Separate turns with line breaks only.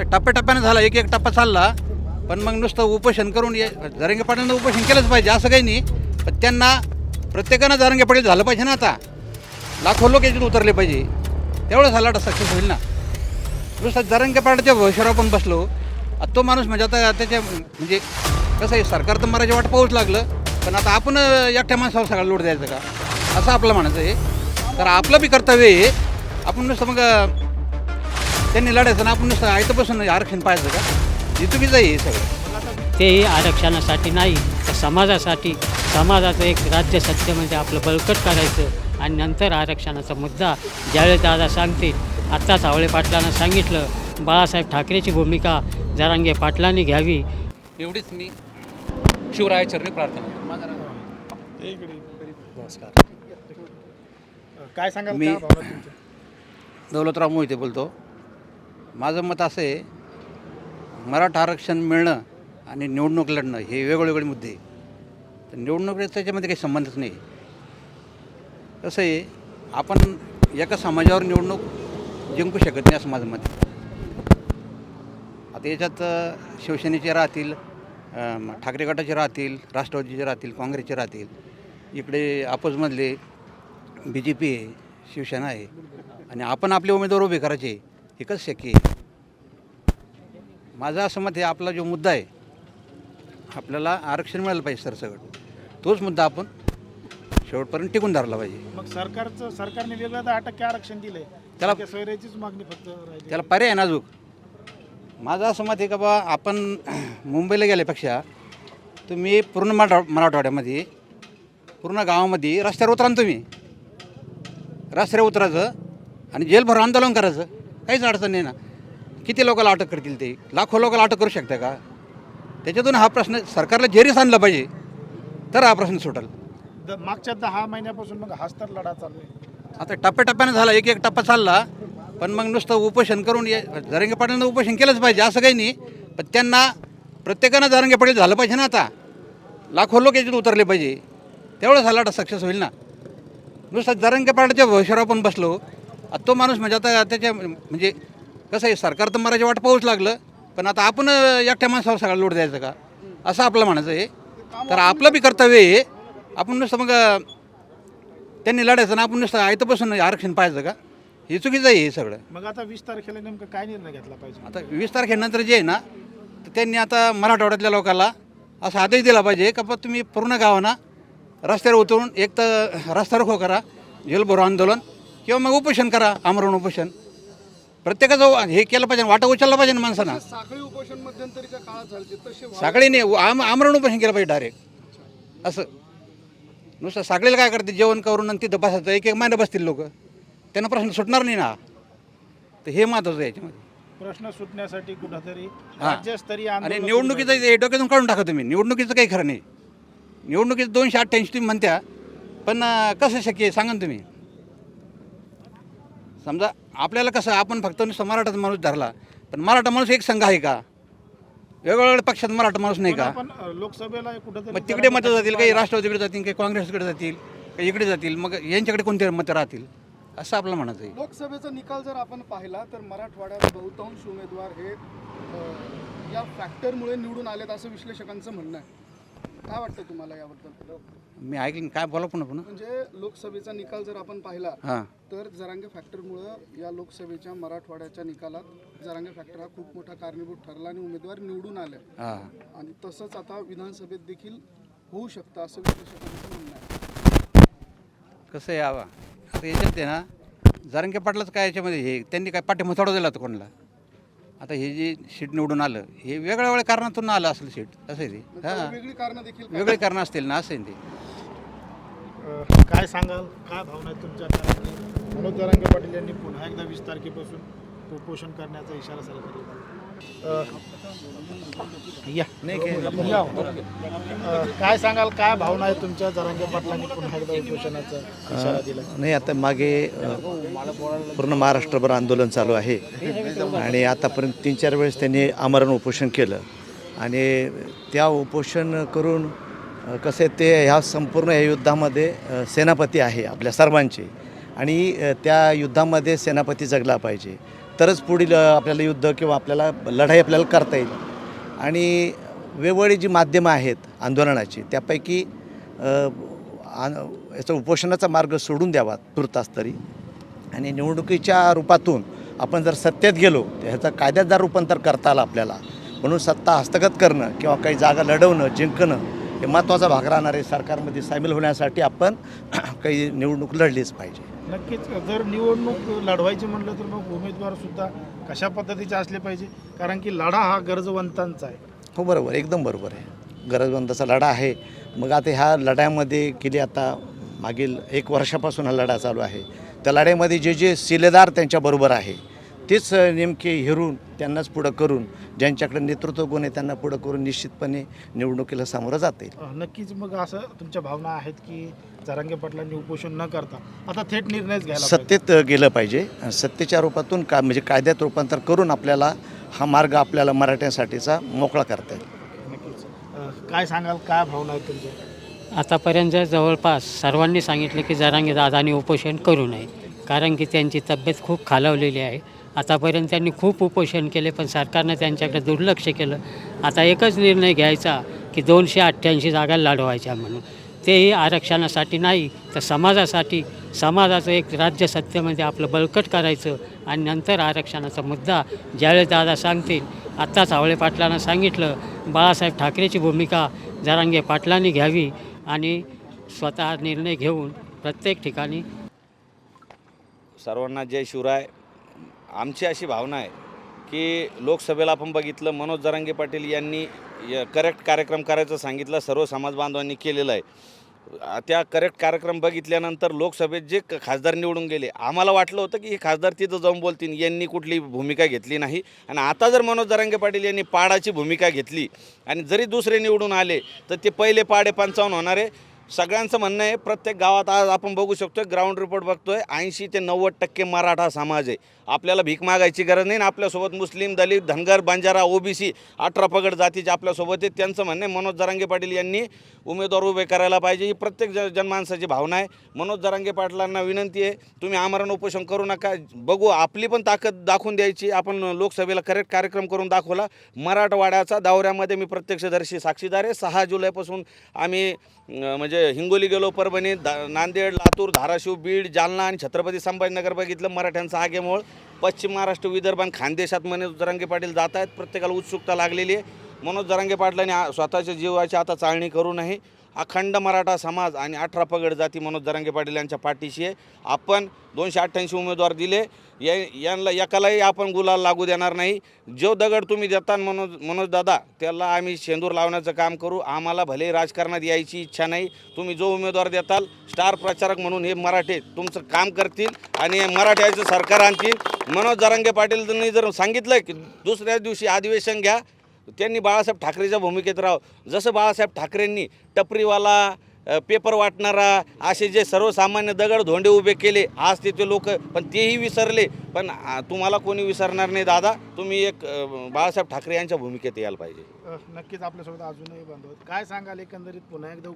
असं टप्प्याटप्प्यानं झाला एक एक टप्पा चालला. पण मग नुसतं उपोषण करून ये जरंगे पाटलांना उपोषण केलंच पाहिजे असं काही नाही. पण त्यांना प्रत्येकानं जरंगे पाटील झालं पाहिजे ना आता. लाखो लोक याच्यात उतरले पाहिजे. तेवढं झाला सक्सेस होईल ना. नुसतं जरंगे पाटलाच्या भविष्यावर आपण बसलो तो माणूस म्हणजे आता त्याच्या म्हणजे कसं आहे सरकार तर मराठी वाट पाऊच लागलं पण आता आपण एकट्या माणसावर सगळा लोट द्यायचं का? असं आपलं म्हणायचं आहे. तर आपलं बी कर्तव्य आहे. आपण नुसतं मग त्यांनी लढायचं ना आपण नुसतं आयतं बसून आरक्षण पाहायचं का? हे चुकीचं आहे हे सगळं.
तेही आरक्षणासाठी नाही तर समाजासाठी. समाजाचं एक राज्य सत्य म्हणजे आपलं बळकट करायचं. आणि नंतर आरक्षणाचा मुद्दा ज्यावेळेस दादा सांगतील आत्ता सावळे पाटलांना सांगितलं बाळासाहेब ठाकरेची भूमिका जरांगे पाटलांनी घ्यावी.
एवढीच मी शिवराय चरणी प्रार्थना
नमस्कार. काय सांगाल
मी-? दौलतराव मोहिते बोलतो. माझं मत असं आहे मराठा आरक्षण मिळणं आणि निवडणूक लढणं हे वेगवेगळे मुद्दे आहे. तर निवडणूक त्याच्यामध्ये काही संबंधच नाही. कसं आहे आपण एका समाजावर निवडणूक जिंकू शकत नाही असं माझं मत आता याच्यात शिवसेनेचे राहतील ठाकरे गटाचे राहतील राष्ट्रवादीचे राहतील काँग्रेसचे राहतील इकडे अपोजमधले बी जे पी आहे शिवसेना आहे आणि आपण आपले उमेदवार उभे करायचे हे कसं शक्य आहे? माझं असं मत आहे आपला जो मुद्दा आहे आपल्याला आरक्षण मिळालं पाहिजे सरसकट. तोच मुद्दा आपण शेवटपर्यंत टिकून धरला पाहिजे.
मग सरकारचं सरकारने वेगळं दहा टक्के आरक्षण दिले
त्याला-
सोयऱ्याचीच मागणी फक्त राहिली.
त्याला पर्याय आहे नाजूक माझं असं मत आहे का बा आपण मुंबईला गेल्यापेक्षा तुम्ही पूर्ण मरा मराठवाड्यामध्ये पूर्ण गावामध्ये रस्त्यावर उतरा ना तुम्ही. रस्त्यावर उतरायचं आणि जेलभर आंदोलन करायचं. काहीच अडचण नाही ना. किती लोकांना अटक करतील ते? लाखो लोकांना अटक करू शकता का? त्याच्यातून हा प्रश्न सरकारला जेरीस आणला पाहिजे तर हा प्रश्न सुटेल.
द- मागच्या दहा महिन्यापासून मग हाच तर लढा चालू आहे.
आता टप्प्याटप्प्यानं झाला एक एक टप्पा चालला पण मग नुसतं उपोषण करून ये जरंगे पाटलांना उपोषण केलंच पाहिजे असं काही नाही. पण त्यांना प्रत्येकानं जरंगे पाटील झालं पाहिजे ना आता. लाखो लोक याच्यात उतरले पाहिजे. तेवढं झाला आता सक्सेस होईल ना. नुसतं जरंगे पाटलाच्या भविष्यावर आपण बसलो आता तो माणूस म्हणजे आता त्याच्या म्हणजे कसं आहे सरकार तर मराठी वाट पाऊच लागलं पण आता आपण एकट्या माणसावर सगळा लोट द्यायचं का? असं आपलं म्हणायचं आहे. तर आपलं बी कर्तव्य आहे आपण नुसतं मग त्यांनी लढायचं ना आपण नुसतं आयतं बसून आरक्षण पाहायचं का? हे चुकीचं आहे हे सगळं.
मग आता वीस तारखेला नेमकं काय निर्णय घेतला पाहिजे?
आता वीस तारखेनंतर जे आहे ना तर त्यांनी आता मराठवाड्यातल्या लोकांना असा आदेश दिला पाहिजे का बा तुम्ही पूर्ण गावांना रस्त्यावर उतरून एक तर रस्ता रोको करा जेलभरो आंदोलन किंवा मग उपोषण करा आमरण उपोषण. प्रत्येकाचं हे केलं पाहिजे वाटा उचलला पाहिजे ना माणसांना.
साखळी उपोषण मध्यंतरीच्या काळात झाले तसे व्हा-
साखळी नाही आम आमरण उपोषण केलं पाहिजे डायरेक्ट असं. नुसतं साखळीला काय करते जेवण करून आणि तिथं बसायचं एक एक महिना बसतील लोक. त्यांना प्रश्न सुटणार नाही ना. तर हे महत्वाचं आहे याच्यामध्ये.
प्रश्न सुटण्यासाठी कुठंतरी
हा.
राज्यस्तरीय
आणि निवडणुकीचं हे डोक्यातून काढून टाका तुम्ही. निवडणुकीचं काही खरं नाही. निवडणुकीचं दोनशे अठ्ठ्याऐंशी तुम्ही म्हणत्या. पण कसं शक्य आहे सांगा ना तुम्ही. समजा आपल्याला कसं आपण फक्त नुसतं मराठाचा माणूस धरला पण मराठा माणूस एक संघ आहे का? वेगवेगळ्या पक्षात मराठा माणूस नाही
पण
का
आपण अ, लोकसभेला कुठंतरी
मग तिकडे मतं जातील काही राष्ट्रवादीकडे जातील काही काँग्रेसकडे जातील काही इकडे जातील? मग यांच्याकडे कोणते मतं राहतील? असं आपलं म्हणायचं आहे.
लोकसभेचा निकाल जर आपण पाहिला तर मराठवाड्यात बहुतांश उमेदवार हे अ, या फॅक्टरमुळे निवडून आलेत असं विश्लेषकांचं म्हणणं आहे. काय वाटतं तुम्हाला याबद्दल?
मी ऐकलं काय बोला पुन्हा पुन्हा.
म्हणजे लोकसभेचा निकाल जर आपण पाहिला
हां.
तर जरांगे फॅक्टरमुळं या लोकसभेच्या मराठवाड्याच्या निकालात जरांगे फॅक्टर हा खूप मोठा कारणीभूत ठरला आणि उमेदवार निवडून आले.
हां.
आणि तसंच आता विधानसभेत देखील होऊ शकतं असं विश्लेषकांचं म्हणणं आहे.
कसं आवा आता याच्यात आहे ना जारंगे पाटलाच काय याच्यामध्ये हे? त्यांनी काय पाठी दिला होता कोणाला? आता हे जे सीट निवडून आलं हे वेगळ्या वेगळ्या कारणातून आलं असेल सीट असं आहे ते. हां.
वेगळी कारणं देखील काय?
वेगळे कारणं असतील ना असं आहे ते.
अ, काय सांगाल? काय भावना आहेत तुमच्या कारण की मनोज जरांगे पाटील यांनी पुन्हा एकदा वीस तारखेपासून उपोषण करण्याचा इशारा सरकारला या. या. अ, काय सांगाल? काय भावना आहे तुमच्या जरांगे पाटलांनी पुन्हा एकदा उपोषणाचा इशारा दिला?
नाही आता मागे पूर्ण महाराष्ट्रभर आंदोलन चालू आहे. आणि आतापर्यंत तीन चार वेळेस त्यांनी आमरण उपोषण केलं. आणि त्या उपोषण करून कसं ते ह्या संपूर्ण या युद्धामध्ये सेनापती आहे आपल्या सर्वांचे. आणि त्या युद्धामध्ये सेनापती जगला पाहिजे. तरच पुढील आपल्याला युद्ध किंवा आपल्याला लढाई आपल्याला करता येईल. आणि वेगवेगळी जी माध्यमं आहेत आंदोलनाची त्यापैकी याचा उपोषणाचा मार्ग सोडून द्यावा तुर्तास तरी. आणि निवडणुकीच्या रूपातून आपण जर सत्तेत गेलो तर ह्याचं कायद्यात जर रूपांतर करता आलं आपल्याला. म्हणून सत्ता हस्तगत करणं किंवा काही जागा लढवणं जिंकणं हे महत्त्वाचा भाग राहणार आहे. सरकारमध्ये सामील होण्यासाठी आपण काही निवडणूक लढलीच पाहिजे.
नक्कीच. जर निवडणूक लढवायची म्हटलं तर मग उमेदवारसुद्धा कशा पद्धतीचे असले पाहिजे? कारण की लढा हा गरजवंतांचा आहे.
हो बरोबर. एकदम बरोबर आहे. गरजवंताचा लढा आहे. मग आता ह्या लढ्यामध्ये गेली आता मागील एक वर्षापासून हा लढा चालू आहे. त्या लढ्यामध्ये जे जे शिलेदार त्यांच्याबरोबर आहे. तेच नेमके हेरून त्यांनाच पुढं करून ज्यांच्याकडे नेतृत्व गुण आहे त्यांना पुढं करून निश्चितपणे निवडणुकीला सामोरं जाता
नक्कीच मग असं तुमच्या भावना आहेत की जरांगे पाटलांनी उपोषण न करता आता थेट निर्णयच घ्यायला पाहिजे.
सत्तेत गेलं पाहिजे. सत्तेच्या रूपातून का म्हणजे कायद्यात रूपांतर करून आपल्याला हा मार्ग आपल्याला मराठ्यांसाठीचा मोकळा करता येईल.
नक्कीच. काय सांगाल काय भावना आहेत तुमच्या?
आतापर्यंत जवळपास सर्वांनी सांगितलं की जरांगे दादानी उपोषण करू नये कारण की त्यांची तब्येत खूप खालावलेली आहे. आतापर्यंत त्यांनी खूप उपोषण केले पण सरकारनं त्यांच्याकडे दुर्लक्ष केलं. आता एकच निर्णय घ्यायचा की दोनशे अठ्ठ्याऐंशी जागा लढवायच्या म्हणून. तेही आरक्षणासाठी नाही तर समाजासाठी. समाजाचं एक राज्य सत्तेमध्ये आपलं बळकट करायचं आणि नंतर आरक्षणाचा मुद्दा ज्यावेळेस दादा सांगतील आत्ताच आवळे पाटलांना सांगितलं बाळासाहेब ठाकरेची भूमिका जरांगे पाटलांनी घ्यावी आणि स्वतः निर्णय घेऊन प्रत्येक ठिकाणी
सर्वांना जय शिवराय. आमची अशी भावना आहे की लोकसभेला आपण बघितलं मनोज जरांगे पाटील यांनी करेक्ट कार्यक्रम करायचं सांगितलं सर्व समाज बांधवांनी केलेलं आहे. त्या करेक्ट कार्यक्रम बघितल्यानंतर लोकसभेत जे खासदार निवडून गेले आम्हाला वाटलं होतं की हे खासदार तिथं जाऊन बोलतील यांनी कुठली भूमिका घेतली नाही. आणि आता जर मनोज जरांगे पाटील यांनी पाडाची भूमिका घेतली आणि जरी दुसरे निवडून आले तर ते पहिले पाडे पंचावन्न होणार आहे सगळ्यांचं म्हणणं आहे प्रत्येक गावात आज आपण बघू शकतोय ग्राउंड रिपोर्ट बघतोय ऐंशी ते नव्वद टक्के मराठा समाज आहे. आपल्याला भीक मागायची गरज नाही आपल्यासोबत मुस्लिम दलित धनगर बंजारा ओबीसी अठरा पगड जातीचे आपल्यासोबत आहेत त्यांचं म्हणणं आहे मनोज जरांगे पाटील यांनी उमेदवार उभे करायला पाहिजे. ही प्रत्येक ज जनमानसाची भावना आहे. मनोज जरांगे पाटलांना विनंती आहे तुम्ही आमरण उपोषण करू नका. बघू आपली पण ताकद दाखवून द्यायची. आपण लोकसभेला करेक्ट कार्यक्रम करून दाखवला. मराठवाड्याचा दौऱ्यामध्ये मी प्रत्यक्षदर्शी साक्षीदार आहे. सहा जुलैपासून आम्ही म्हणजे हिंगोली गेलो परभणी दा नांदेड लातूर धाराशिव बीड जालना आणि छत्रपती संभाजीनगर बघितलं मराठ्यांचा आगेमोळ. पश्चिम महाराष्ट्र विदर्भ आणि खानदेशात मने जरांगे पाटील जात आहेत. प्रत्येकाला उत्सुकता लागलेली आहे. मनोज जरांगे पाटलांनी स्वतःच्या जीवाची आता चाळणी करू नये. अखंड मराठा समाज आणि अठरा पगड जाती मनोज जरांगे पाटील यांच्या पाठीशी आहे. आपण दोनशे अठ्ठ्याऐंशी उमेदवार दिले. या यांना एकालाही आपण गुलाल लागू देणार नाही. जो दगड तुम्ही देता मनोज मनोज दादा त्याला आम्ही शेंदूर लावण्याचं काम करू. आम्हाला भले राजकारणात यायची इच्छा नाही. तुम्ही जो उमेदवार देताल स्टार प्रचारक म्हणून हे मराठे तुमचं काम करतील आणि मराठ्याचं सरकार आणतील मनोज जरांगे पाटील जर सांगितलं की दुसऱ्याच दिवशी अधिवेशन घ्या त्यांनी बाळासाहेब ठाकरेच्या भूमिकेत राहावं जसं बाळासाहेब ठाकरेंनी टपरीवाला पेपर वाटणारा असे जे सर्वसामान्य दगड धोंडे उभे केले आज तिथे लोक पण तेही विसरले. पण तुम्हाला कोणी विसरणार नाही दादा. तुम्ही एक बाळासाहेब ठाकरे यांच्या भूमिकेत यायला पाहिजे.
नक्कीच आपल्यासोबत अजूनही बांधव काय सांगाल एकंदरीत पुन्हा एकदा